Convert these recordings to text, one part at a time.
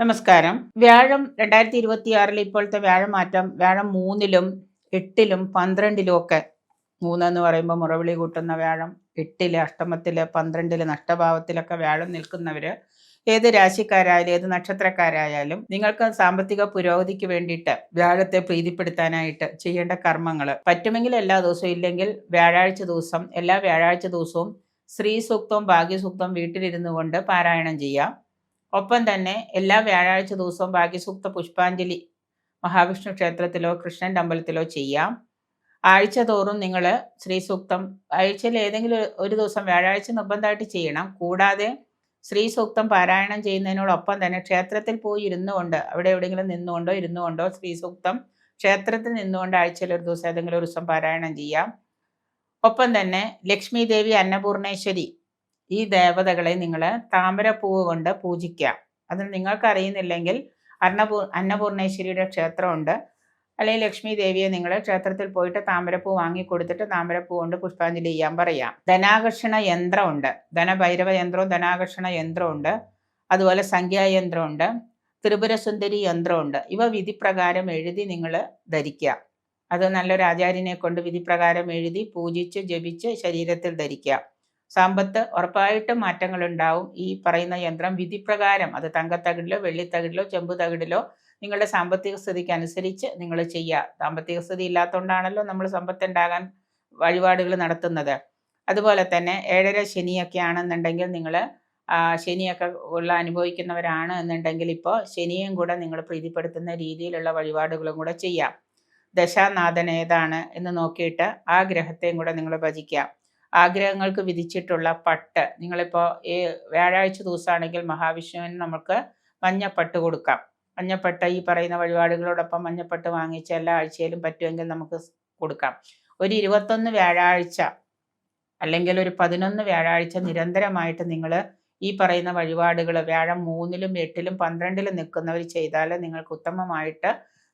നമസ്കാരം. വ്യാഴം രണ്ടായിരത്തി ഇരുപത്തി ആറിൽ ഇപ്പോഴത്തെ വ്യാഴമാറ്റം വ്യാഴം മൂന്നിലും എട്ടിലും പന്ത്രണ്ടിലും ഒക്കെ മൂന്നെന്ന് പറയുമ്പോൾ മുറവിളി കൂട്ടുന്ന വ്യാഴം എട്ടിൽ അഷ്ടമത്തിൽ പന്ത്രണ്ടിൽ നഷ്ടഭാവത്തിലൊക്കെ വ്യാഴം നിൽക്കുന്നവര് ഏത് രാശിക്കാരായാലും ഏത് നക്ഷത്രക്കാരായാലും നിങ്ങൾക്ക് സാമ്പത്തിക പുരോഗതിക്ക് വേണ്ടിയിട്ട് വ്യാഴത്തെ പ്രീതിപ്പെടുത്താനായിട്ട് ചെയ്യേണ്ട കർമ്മങ്ങൾ പറ്റുമെങ്കിൽ എല്ലാ ദിവസവും ഇല്ലെങ്കിൽ വ്യാഴാഴ്ച ദിവസം എല്ലാ വ്യാഴാഴ്ച ദിവസവും ശ്രീ സൂക്തവും ഭാഗ്യസൂക്തവും വീട്ടിലിരുന്നു കൊണ്ട് പാരായണം ചെയ്യാം. ഒപ്പം തന്നെ എല്ലാ വ്യാഴാഴ്ച ദിവസവും ഭാഗ്യസൂക്ത പുഷ്പാഞ്ജലി മഹാവിഷ്ണു ക്ഷേത്രത്തിലോ കൃഷ്ണന്റെ അമ്പലത്തിലോ ചെയ്യാം. ആഴ്ച തോറും നിങ്ങൾ ശ്രീ സൂക്തം ആഴ്ചയിൽ ഏതെങ്കിലും ഒരു ദിവസം വ്യാഴാഴ്ച നിർബന്ധമായിട്ട് ചെയ്യണം. കൂടാതെ ശ്രീ സൂക്തം പാരായണം ചെയ്യുന്നതിനോടൊപ്പം തന്നെ ക്ഷേത്രത്തിൽ പോയി ഇരുന്നുകൊണ്ട് അവിടെ എവിടെയെങ്കിലും നിന്നുകൊണ്ടോ ഇരുന്നുകൊണ്ടോ ശ്രീ സൂക്തം ക്ഷേത്രത്തിൽ നിന്നുകൊണ്ട് ആഴ്ചയിൽ ഒരു ദിവസം ഏതെങ്കിലും ഒരു ദിവസം പാരായണം ചെയ്യാം. ഒപ്പം തന്നെ ലക്ഷ്മി ദേവി അന്നപൂർണേശ്വരി ഈ ദേവതകളെ നിങ്ങൾ താമരപ്പൂവ് കൊണ്ട് പൂജിക്കാം അത് നിങ്ങൾക്കറിയുന്നില്ലെങ്കിൽ അന്നപൂ അന്നപൂർണേശ്വരിയുടെ ക്ഷേത്രമുണ്ട്. അല്ലെങ്കിൽ ലക്ഷ്മി ദേവിയെ നിങ്ങൾ ക്ഷേത്രത്തിൽ പോയിട്ട് താമരപ്പൂ വാങ്ങി കൊടുത്തിട്ട് താമരപ്പൂ കൊണ്ട് പുഷ്പാഞ്ജലി ചെയ്യാൻ പറയാം. ധനാകർഷണ യന്ത്രമുണ്ട്. ധനഭൈരവ യന്ത്രവും ധനാകർഷണ യന്ത്രമുണ്ട് അതുപോലെ സംഖ്യായന്ത്രമുണ്ട് ത്രിപുരസുന്ദരി യന്ത്രമുണ്ട് ഇവ വിധിപ്രകാരം എഴുതി നിങ്ങൾ ധരിക്കുക. അത് നല്ലൊരു ആചാര്യനെ കൊണ്ട് വിധിപ്രകാരം എഴുതി പൂജിച്ച് ജപിച്ച് ശരീരത്തിൽ ധരിക്കുക. സമ്പത്ത് ഉറപ്പായിട്ടും മാറ്റങ്ങൾ ഉണ്ടാവും ഈ പറയുന്ന യന്ത്രം വിധിപ്രകാരം അത് തങ്കത്തകിടിലോ വെള്ളിത്തകിടിലോ ചെമ്പ് തകിടിലോ നിങ്ങളുടെ സാമ്പത്തിക സ്ഥിതിക്ക് അനുസരിച്ച് നിങ്ങൾ ചെയ്യുക. സാമ്പത്തിക സ്ഥിതി ഇല്ലാത്തതുകൊണ്ടാണല്ലോ നമ്മൾ സമ്പത്ത് ഉണ്ടാകാൻ വഴിപാടുകൾ നടത്തുന്നത്. അതുപോലെ തന്നെ ഏഴര ശനിയൊക്കെ ആണെന്നുണ്ടെങ്കിൽ നിങ്ങൾ ശനിയൊക്കെ ഉള്ള അനുഭവിക്കുന്നവരാണ് എന്നുണ്ടെങ്കിൽ ഇപ്പോൾ ശനിയും കൂടെ നിങ്ങൾ പ്രീതിപ്പെടുത്തുന്ന രീതിയിലുള്ള വഴിപാടുകളും കൂടെ ചെയ്യാം. ദശാനാഥൻ ഏതാണ് എന്ന് നോക്കിയിട്ട് ആ ഗ്രഹത്തെയും കൂടെ നിങ്ങൾ ഭജിക്കാം ആഗ്രഹങ്ങൾക്ക് വിധിച്ചിട്ടുള്ള പട്ട്. നിങ്ങളിപ്പോൾ ഈ വ്യാഴാഴ്ച ദിവസമാണെങ്കിൽ മഹാവിഷ്ണുവിന് നമുക്ക് മഞ്ഞപ്പട്ട് കൊടുക്കാം. മഞ്ഞപ്പട്ട് ഈ പറയുന്ന വഴിപാടുകളോടൊപ്പം മഞ്ഞപ്പട്ട് വാങ്ങിച്ച് എല്ലാ ആഴ്ചയിലും പറ്റുമെങ്കിൽ നമുക്ക് കൊടുക്കാം. ഒരു ഇരുപത്തൊന്ന് വ്യാഴാഴ്ച അല്ലെങ്കിൽ ഒരു പതിനൊന്ന് വ്യാഴാഴ്ച നിരന്തരമായിട്ട് നിങ്ങൾ ഈ പറയുന്ന വഴിപാടുകൾ വ്യാഴം മൂന്നിലും എട്ടിലും പന്ത്രണ്ടിലും നിൽക്കുന്നവർ ചെയ്താൽ നിങ്ങൾക്ക് ഉത്തമമായിട്ട്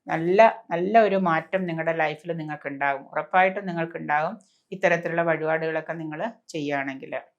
നല്ല നല്ല ഒരു മാറ്റം നിങ്ങളുടെ ലൈഫിൽ നിങ്ങൾക്ക് ഉണ്ടാകും. ഉറപ്പായിട്ടും നിങ്ങൾക്ക് ഉണ്ടാകും ഇത്തരത്തിലുള്ള വഴിപാടുകളൊക്കെ നിങ്ങൾ ചെയ്യുകയാണെങ്കിൽ